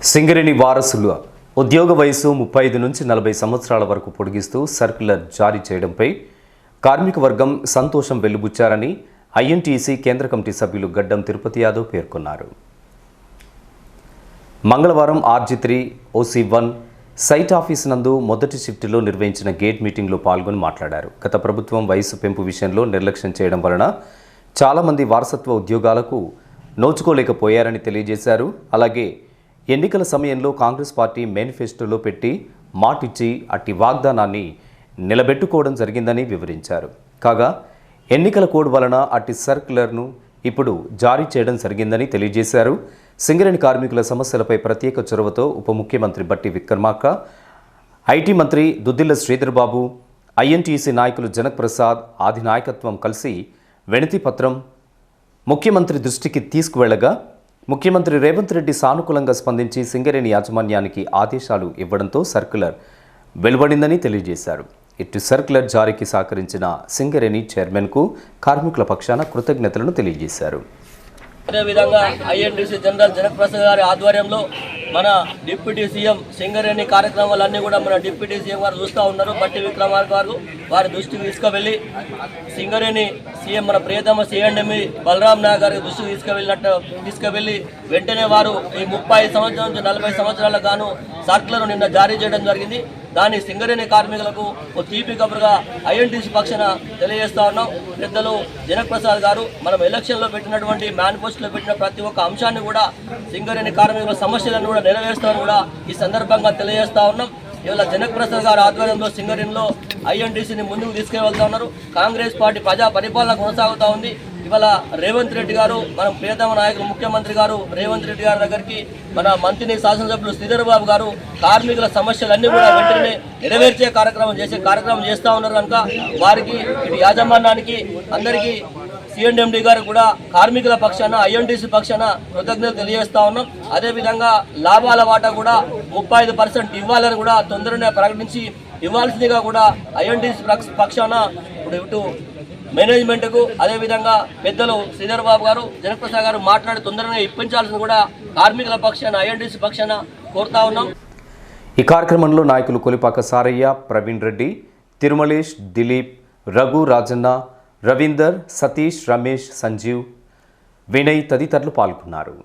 సింగరేణి వారసులు ఉద్యోగ వయసు ముప్పై ఐదు నుంచి నలభై సంవత్సరాల వరకు పొడిగిస్తూ సర్క్యులర్ జారీ చేయడంపై కార్మిక వర్గం సంతోషం వెల్లుబుచ్చారని ఐఎన్టీసీ కేంద్ర కమిటీ సభ్యులు గడ్డం తిరుపతి యాదవ్ పేర్కొన్నారు. మంగళవారం RG three OC one site office నందు మొదటి షిఫ్ట్లో నిర్వహించిన గేట్ మీటింగ్లో పాల్గొని మాట్లాడారు. గత ప్రభుత్వం వయసు పెంపు విషయంలో నిర్లక్ష్యం చేయడం వలన చాలామంది వారసత్వ ఉద్యోగాలకు నోచుకోలేకపోయారని తెలియజేశారు. అలాగే ఎన్నికల సమయంలో కాంగ్రెస్ పార్టీ మేనిఫెస్టోలో పెట్టి మాటిచ్చి అట్టి వాగ్దానాన్ని నిలబెట్టుకోవడం జరిగిందని వివరించారు. కాగా ఎన్నికల కోడ్ వలన అట్టి సర్క్యులర్ను ఇప్పుడు జారీ చేయడం జరిగిందని తెలియజేశారు. సింగరేణి కార్మికుల సమస్యలపై ప్రత్యేక చొరవతో ఉప ముఖ్యమంత్రి బట్టి విక్రమార్క ఐటీ మంత్రి దుద్దిల్ల శ్రీధర్బాబు ఐఎన్టీసీ నాయకులు జనక్ ప్రసాద్ ఆది నాయకత్వం కలిసి వినతి పత్రం ముఖ్యమంత్రి దృష్టికి తీసుకువెళ్ళగా ముఖ్యమంత్రి రేవంత్ రెడ్డి సానుకూలంగా స్పందించి సింగరేణి యాజమాన్యానికి ఆదేశాలు ఇవ్వడంతో సర్క్యులర్ వెలువడిందని తెలియజేశారు. ఇటు సర్క్యులర్ జారీకి సహకరించిన సింగరేణి చైర్మన్కు కార్మికుల పక్షాన కృతజ్ఞతలను తెలియజేశారు. అదేవిధంగా ఐఎన్టీసీ జనరల్ జనకప్రసాద్ గారి ఆధ్వర్యంలో మన డిప్యూటీ సీఎం సింగరేణి కార్యక్రమాలన్నీ కూడా మన డిప్యూటీ సీఎం గారు చూస్తూ ఉన్నారు. బట్టి విక్రమార్క గారు వారి దృష్టికి తీసుకువెళ్ళి సింగరేణి సీఎం మన ప్రియతమ సీఎండమి బలరాం నాయక్ గారికి దృష్టికి తీసుకువెళ్ళినట్టు తీసుకువెళ్ళి వెంటనే వారు ఈ ముప్పై సంవత్సరాల నుంచి నలభై సంవత్సరాల గాను సర్కులను నిన్న జారీ చేయడం జరిగింది. దాని సింగరేణి కార్మికులకు ఓ తీపి కబురుగా ఐఎన్టీసీ పక్షాన తెలియజేస్తా ఉన్నాం. పెద్దలు జనక్ప్రసాద్ గారు మనం ఎలక్షన్లో పెట్టినటువంటి మేనిఫెస్టోలో పెట్టిన ప్రతి ఒక్క అంశాన్ని కూడా సింగరేణి కార్మికుల సమస్యలను కూడా నెరవేరుస్తామని కూడా ఈ సందర్భంగా తెలియజేస్తా ఉన్నాం. ఇవాళ జనక్ ప్రసాద్ గారి ఆధ్వర్యంలో సింగరేణిలో ఐఎన్టీసీని ముందుకు తీసుకెళ్తా ఉన్నారు. కాంగ్రెస్ పార్టీ ప్రజా పరిపాలన కొనసాగుతా ఉంది. ఇవాళ రేవంత్ రెడ్డి గారు మన ప్రియతమ నాయకులు ముఖ్యమంత్రి గారు రేవంత్ రెడ్డి గారి దగ్గరికి మన మంత్రిని శాసనసభ్యులు శ్రీధర్ బాబు గారు కార్మికుల సమస్యలన్నీ కూడా వెంటనే నెరవేర్చే కార్యక్రమం చేసే కార్యక్రమం చేస్తూ ఉన్నారు కనుక వారికి ఇటు యాజమాన్యానికి అందరికీ సిఎండిఎండి గారు కూడా కార్మికుల పక్షాన ఐఎన్టీసీ పక్షాన కృతజ్ఞతలు తెలియజేస్తా ఉన్నాం. అదేవిధంగా లాభాల వాటా కూడా ముప్పై ఐదు పర్సెంట్ ఇవ్వాలని కూడా తొందరనే ప్రకటించి ఇవ్వాల్సిందిగా కూడా ఐఎన్టీసీ పక్షాన ఇప్పుడు ఇటు మేనేజ్మెంట్కు అదేవిధంగా పెద్దలు శ్రీధర్ బాబు గారు జనప్రసాద్ గారు మాట్లాడి తొందరగా ఇప్పించాల్సింది కూడా కార్మికుల పక్షాన ఐఎన్టీసీ పక్షాన కోరుతా ఉన్నాం. ఈ కార్యక్రమంలో నాయకులు కొలిపాక సారయ్య ప్రవీణ్ రెడ్డి తిరుమలేష్ దిలీప్ రఘు రాజన్న రవీందర్ సతీష్ రమేష్ సంజీవ్ వినయ్ తదితరులు పాల్గొన్నారు.